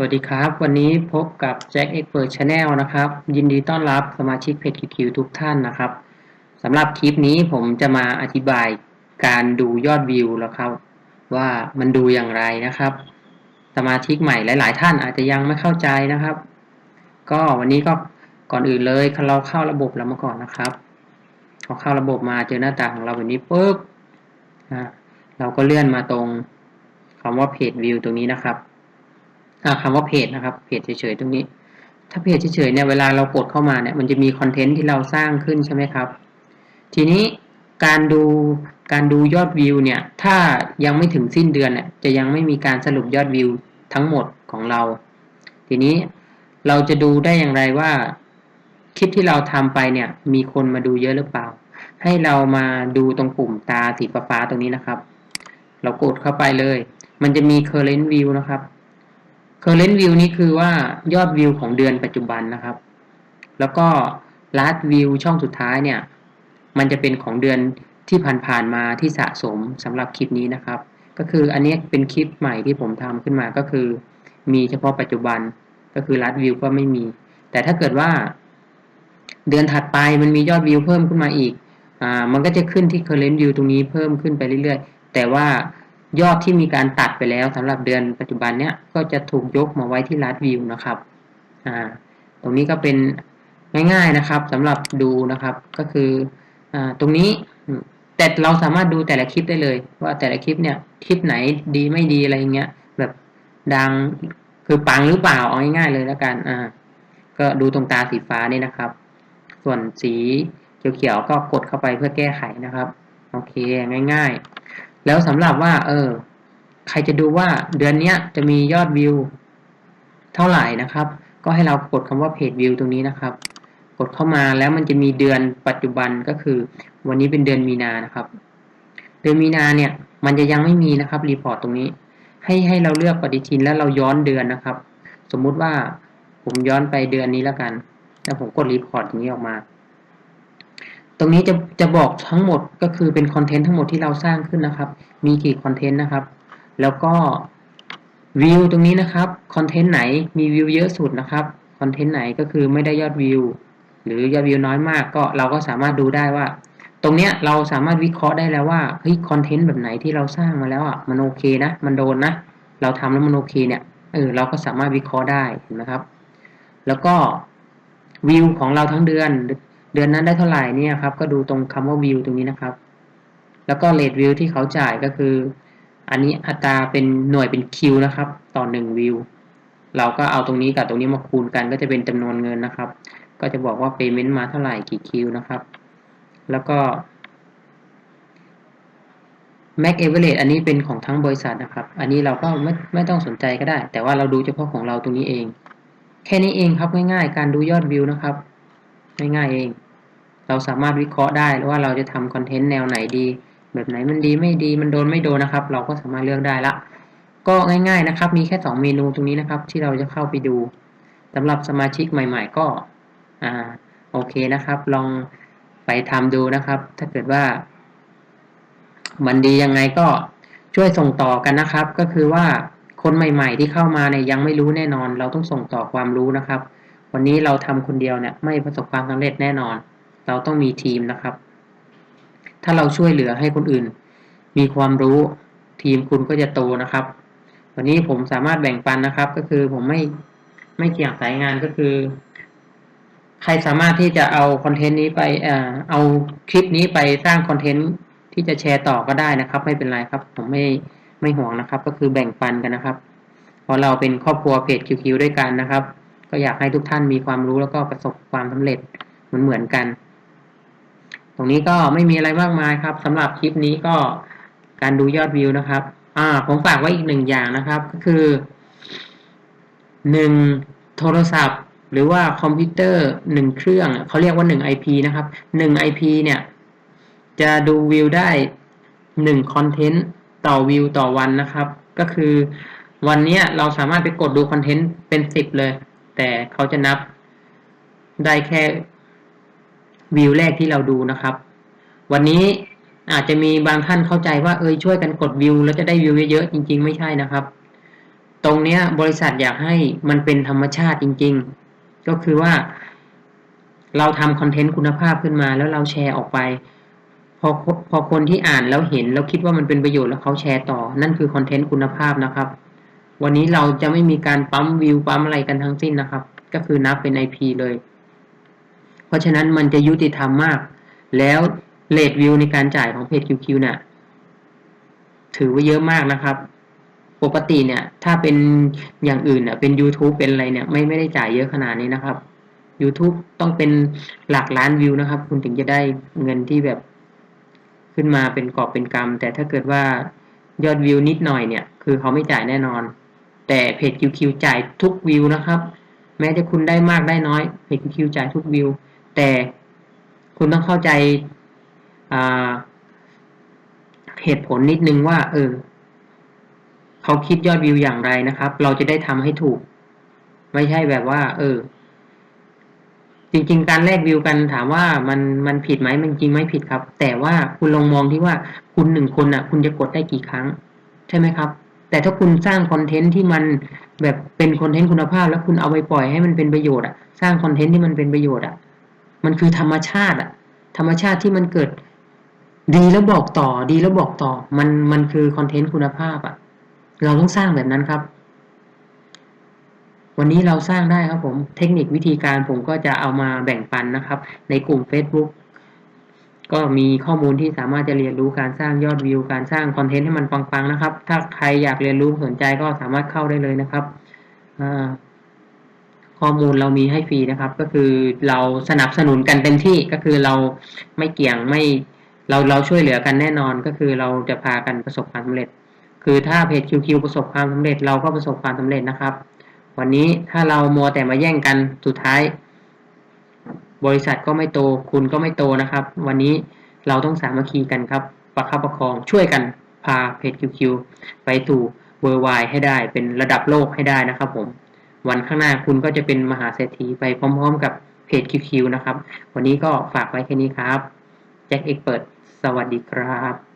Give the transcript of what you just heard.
สวัสดีครับ วันนี้พบกับ Jack Expert Channel นะครับ ยินดีต้อนรับสมาชิกเพจ QQ ทุกท่านนะครับสำหรับคลิปนี้ผมจะมาอธิบายการดูยอดวิวแล้วครับ ว่ามันดูอย่างไรนะครับ สมาชิกใหม่หลาย ๆ ท่านอาจจะยังไม่เข้าใจนะครับ ก็วันนี้ก็ก่อนอื่นเลยเราเข้าระบบเรามาก่อนนะครับพอเข้าระบบมาเจอหน้าต่างของเราแบบนี้ปุ๊บนะเราก็เลื่อนมาตรงคำว่าเพจวิวตรงนี้นะครับ คำว่าเพจนะครับเพจเฉยๆตรงนี้ ถ้าเพจเฉยๆเนี่ยเวลาเรากดเข้ามาเนี่ยมันจะมีคอนเทนต์ที่เราสร้างขึ้นใช่ไหมครับ ทีนี้การดูการดูยอดวิวเนี่ยถ้ายังไม่ถึงสิ้นเดือนเนี่ยจะยังไม่มีการสรุปยอดวิวทั้งหมดของเรา ทีนี้เราจะดูได้อย่างไรว่าคลิปที่เราทำไปเนี่ยมีคนมาดูเยอะหรือเปล่า ให้เรามาดูตรงปุ่มตาสีฟ้าๆตรงนี้นะครับ เรากดเข้าไปเลย มันจะมี current view นะครับ current view นี้คือว่ายอดวิวของเดือนปัจจุบันนะครับ แล้วก็ last view ช่องสุดท้ายเนี่ย มันจะเป็นของเดือนที่ผ่านๆมาที่สะสมสำหรับคลิปนี้นะครับ ก็คืออันนี้เป็นคลิปใหม่ที่ผมทำขึ้นมาก็คือ มีเฉพาะปัจจุบันก็คือ last view ก็ไม่มี แต่ถ้าเกิดว่าเดือนถัดไปมันมียอดวิวเพิ่มขึ้นมาอีก อ่า มันก็จะขึ้นที่ current view ตรงนี้เพิ่มขึ้นไปเรื่อยๆ แต่ว่า ยอดที่มีการตัดไปแล้วสำหรับเดือนปัจจุบันเนี้ยก็จะถูกยกมาไว้ที่ last view นะครับอ่าตรงนี้ก็เป็นง่าย ๆนะครับสำหรับดูนะครับก็คืออ่าตรงนี้แต่เราสามารถดูแต่ละคลิปได้เลย ว่าแต่ละคลิปเนี่ยคลิปไหนดีไม่ดีอะไรเงี้ยแบบดังคือปังหรือเปล่าเอาง่ายๆเลยแล้วกันอ่าก็ดูตรงตาสีฟ้านี่นะครับ ส่วนสีเขียวๆก็กดเข้าไปเพื่อแก้ไขนะครับ โอเคง่าย ๆ แล้วสำหรับว่า เออ ใครจะดูว่าเดือนนี้จะมียอดวิว เท่าไหร่นะครับ ก็ให้เรากดคำว่าเพจวิวตรงนี้นะครับ กดเข้ามาแล้วมันจะมีเดือนปัจจุบันก็คือ วันนี้เป็นเดือนมีนานะครับ เดือนมีนาเนี่ย มันจะยังไม่มีนะครับรีพอร์ตตรงนี้ ให้ให้เราเลือกปฏิทินแล้วเราย้อนเดือนนะครับ สมมุติว่าผมย้อนไปเดือนนี้แล้วกัน แล้วผมกดรีพอร์ตอย่างนี้ออกมา ตรงนี้จะจะบอกทั้งหมดก็คือเป็นคอนเทนต์ทั้งหมดที่เราสร้างขึ้นนะครับ มีกี่คอนเทนต์นะครับ แล้วก็วิวตรงนี้นะครับคอนเทนต์ไหนมีวิวเยอะสุดนะครับคอนเทนต์ไหนก็คือไม่ได้ยอดวิวหรือยอดวิวน้อยมากก็เราก็สามารถดูได้ว่า ตรงเนี้ยเราสามารถวิเคราะห์ได้แล้วว่าเฮ้ยคอนเทนต์แบบไหนที่เราสร้างมาแล้วอะมันโอเคนะมันโดนนะเราทำแล้วมันโอเคเนี่ยเออเราก็สามารถวิเคราะห์ได้เห็นไหมครับ แล้วก็วิวของเราทั้งเดือน ดือนนั้นได้เท่าไหร่เนี่ยครับ ก็ดูตรงคำว่าวิวตรงนี้นะครับ แล้วก็เลทวิวที่เขาจ่ายก็คือ อันนี้อัตราเป็นหน่วยเป็นคิวนะครับ ต่อหนึ่งวิวเราก็เอาตรงนี้กับตรงนี้มาคูณกัน ก็จะเป็นจำนวนเงินนะครับ ก็จะบอกว่า payment มาเท่าไหร่กี่คิวนะครับ แล้วก็ max average อันนี้เป็นของทั้งบริษัทนะครับ อันนี้เราก็ไม่ไม่ต้องสนใจก็ได้ แต่ว่าเราดูเฉพาะของเราตรงนี้เอง แค่นี้เองครับง่ายๆ การดูยอดวิวนะครับ ง่ายๆเอง เราสามารถวิเคราะห์ได้ว่าเราจะทำคอนเทนต์แนวไหนดี แบบไหนมันดีไม่ดีมันโดนไม่โดนนะครับ เราก็สามารถเลือกได้ละ ก็ง่าย ๆนะครับ มีแค่ 2 เมนูตรงนี้นะครับ ที่เราจะเข้าไปดูสำหรับสมาชิกใหม่ ๆ ก็อ่าโอเคนะครับ ลองไปทำดูนะครับ ถ้าเกิดว่า มันดียังไงก็ช่วยส่งต่อกันนะครับ ก็คือว่าคนใหม่ ๆ ที่เข้ามาเนี่ยยังไม่รู้แน่นอน เราต้องส่งต่อความรู้นะครับ วันนี้เราทำคนเดียวเนี่ยไม่ประสบความสำเร็จแน่นอน เราต้องมีทีมนะครับ ถ้าเราช่วยเหลือให้คนอื่น มีความรู้ทีมคุณก็จะโตนะครับ วันนี้ผมสามารถแบ่งปันนะครับ ก็คือผมไม่ไม่เกี่ยงสายงานก็คือ ใครสามารถที่จะเอาคอนเทนต์นี้ไปเอ่อเอาคลิปนี้ไปสร้างคอนเทนต์ที่จะแชร์ต่อก็ได้นะครับ ไม่เป็นไรครับ ผมไม่ไม่ห่วงนะครับ ก็คือแบ่งปันกันนะครับเพราะเราเป็นครอบครัวเพจคิวด้วยกันนะครับ ก็อยากให้ทุกท่านมีความรู้แล้วก็ประสบความสำเร็จเหมือนเหมือนกัน ตรงนี้ก็ไม่มีอะไรมากมายครับสำหรับคลิปนี้ก็การดูยอดวิวนะครับ อ่า ผมฝากไว้อีกหนึ่งอย่างนะครับ ก็คือหนึ่งโทรศัพท์ หรือว่าคอมพิวเตอร์หนึ่งเครื่องเขาเรียกว่าหนึ่ง IP นะครับหนึ่ง IP เนี่ย จะดูวิวได้หนึ่งคอนเทนต์ต่อวิวต่อวันนะครับ ก็คือวันนี้เราสามารถไปกดดูคอนเทนต์เป็นสิบเลย แต่เขาจะนับได้แค่ วิวแรกที่เราดูนะครับ วันนี้อาจจะมีบางท่านเข้าใจว่าเอยช่วยกันกดวิวแล้วจะได้วิวเยอะๆจริง ๆ ไม่ใช่นะครับ ตรงเนี้ยบริษัทอยากให้มันเป็นธรรมชาติจริง ๆ ก็คือว่า เราทำคอนเทนต์คุณภาพขึ้นมาแล้วเราแชร์ออกไป พอพอคนที่อ่านแล้วเห็นแล้วคิดว่ามันเป็นประโยชน์แล้วเขาแชร์ต่อ นั่นคือคอนเทนต์คุณภาพนะครับ วันนี้เราจะไม่มีการปั๊มวิวปั๊มอะไรกันทั้งสิ้นนะครับ ก็คือนับเป็น IP เลย เพราะฉะนั้นมันจะยุติธรรมมาก แล้วเลทวิวในการจ่ายของเพจ QQ เนี่ยถือว่าเยอะมากนะครับ ปกติเนี่ย ถ้าเป็นอย่างอื่นเนี่ยเป็น YouTube เป็นอะไรเนี่ย ไม่ไม่ได้จ่ายเยอะขนาดนี้นะครับ YouTube ต้องเป็นหลักล้านวิวนะครับ คุณถึงจะได้เงินที่แบบขึ้นมาเป็นกอบเป็นกำแต่ถ้าเกิดว่ายอดวิวนิดหน่อยเนี่ย คือเขาไม่จ่ายแน่นอน แต่เพจ QQ จ่ายทุกวิวนะครับ แม้จะคุณได้มากได้น้อยเพจ QQ จ่ายทุกวิว แต่คุณต้องเข้าใจเหตุผลนิดนึงว่า เออเขาคิดยอดวิวอย่างไรนะครับ เราจะได้ทำให้ถูก ไม่ใช่แบบว่า เออ จริง ๆ การแลกวิวกันถามว่ามันมันผิดไหมมันจริงไม่ผิดครับ แต่ว่าคุณลองมองที่ว่าคุณหนึ่งคนอะ คุณจะกดได้กี่ครั้ง ใช่ไหมครับ แต่ถ้าคุณสร้างคอนเทนต์ที่มันแบบเป็นคอนเทนต์คุณภาพ แล้วคุณเอาไปปล่อยให้มันเป็นประโยชน์อะสร้างคอนเทนต์ที่มันเป็นประโยชน์อะ มันคือธรรมชาติอะธรรมชาติที่มันเกิดดีแล้วบอกต่อ ดีแล้วบอกต่อ มันมันคือคอนเทนต์คุณภาพอะ่ะเราต้องสร้างแบบนั้นครับ วันนี้เราสร้างได้ครับผม เทคนิควิธีการผมก็จะเอามาแบ่งปันนะครับ ในกลุ่ม Facebook ก็มีข้อมูลที่สามารถจะเรียนรู้การสร้างยอดวิว การสร้างคอนเทนต์ให้มันปังๆนะครับ ถ้าใครอยากเรียนรู้สนใจก็สามารถเข้าได้เลยนะครับอ่า ข้อมูลเรามีให้ฟรีนะครับ ก็คือเราสนับสนุนกันเต็มที่ก็คือเราไม่เกี่ยงไม่เราเราช่วยเหลือกันแน่นอนก็คือเราจะพากันประสบความสำเร็จ คือถ้าเพจ QQ ประสบความสำเร็จ เราก็ประสบความสำเร็จนะครับ วันนี้ถ้าเรามัวแต่มาแย่งกันสุดท้าย บริษัทก็ไม่โต คุณก็ไม่โตนะครับ วันนี้เราต้องสามัคคีกันครับ ประคับประคองช่วยกันพาเพจ QQ ไปสู่เวอร์ไวให้ได้เป็นระดับโลกให้ได้นะครับผม วันข้างหน้าคุณก็จะเป็นมหาเศรษฐีไปพร้อม ๆ กับเพจ QQ นะครับ วันนี้ก็ฝากไว้แค่นี้ครับ แจ็คเอกเปิด สวัสดีครับ